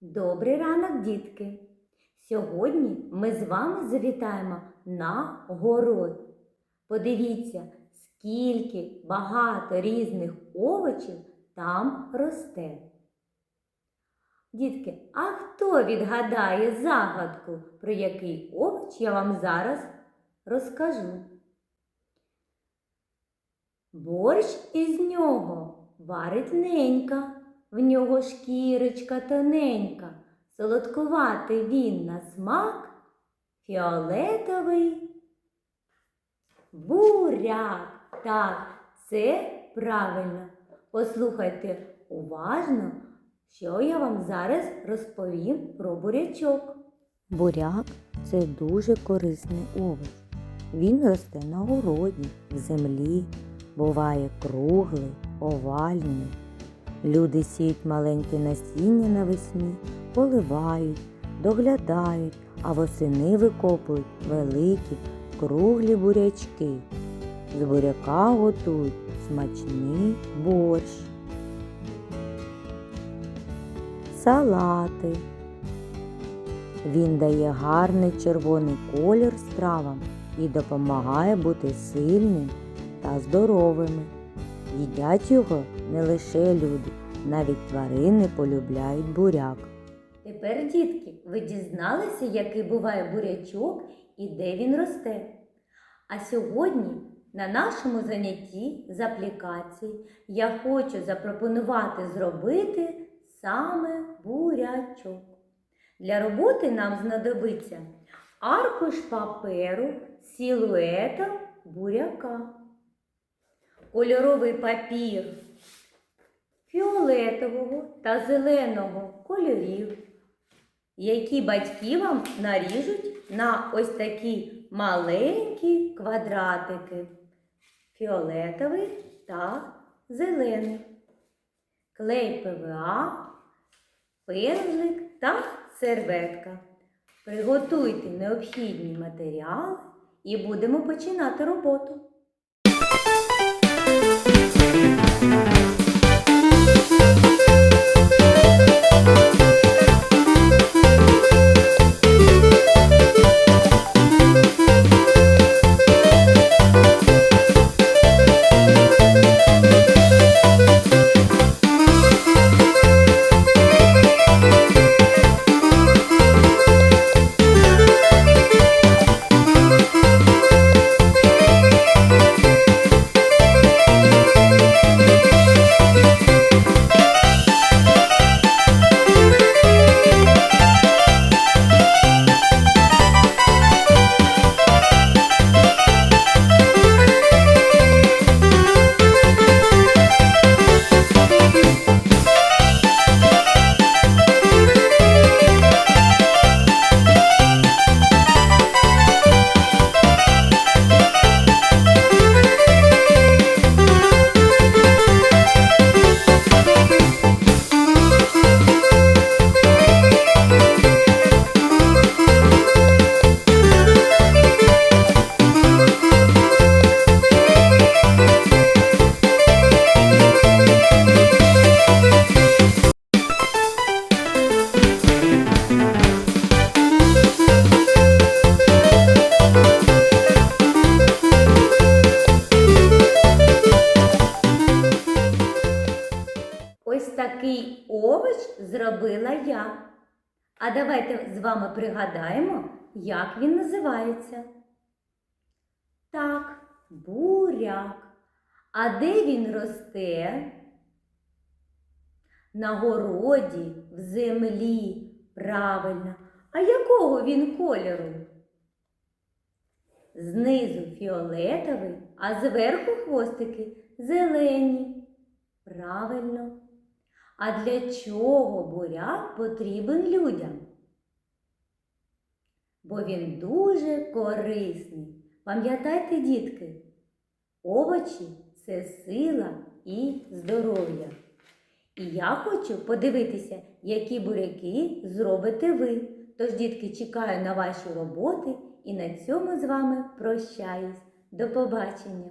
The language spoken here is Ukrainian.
Добрий ранок, дітки! Сьогодні ми з вами завітаємо на город. Подивіться, скільки багато різних овочів там росте. Дітки, а хто відгадає загадку, про який овоч я вам зараз розкажу? Борщ із нього варить ненька, в нього шкірочка тоненька, солодкуватий він на смак, фіолетовий буряк. Так, це правильно. Послухайте уважно, що я вам зараз розповім про бурячок. Буряк це дуже корисний овоч. Він росте на городі, в землі, буває круглий, овальний. Люди сіють маленьке насіння навесні, поливають, доглядають, а восени викопують великі, круглі бурячки. З буряка готують смачний борщ, салати. Він дає гарний червоний колір стравам і допомагає бути сильним та здоровими. Їдять його не лише люди, навіть тварини полюбляють буряк. Тепер, дітки, ви дізналися, який буває бурячок і де він росте. А сьогодні на нашому занятті з аплікації я хочу запропонувати зробити саме бурячок. Для роботи нам знадобиться аркуш паперу з силуетом буряка, кольоровий папір фіолетового та зеленого кольорів, які батьки вам наріжуть на ось такі маленькі квадратики фіолетовий та зелений, клей ПВА, пензлик та серветка. Приготуйте необхідні матеріали і будемо починати роботу. Такий овоч зробила я. А давайте з вами пригадаємо, як він називається. Так, буряк. А де він росте? На городі, в землі. Правильно. А якого він кольору? Знизу фіолетовий, а зверху хвостики зелені. Правильно. А для чого буряк потрібен людям? Бо він дуже корисний. Пам'ятайте, дітки, овочі це сила і здоров'я. І я хочу подивитися, які буряки зробите ви. Тож, дітки, чекаю на ваші роботи і на цьому з вами прощаюсь. До побачення!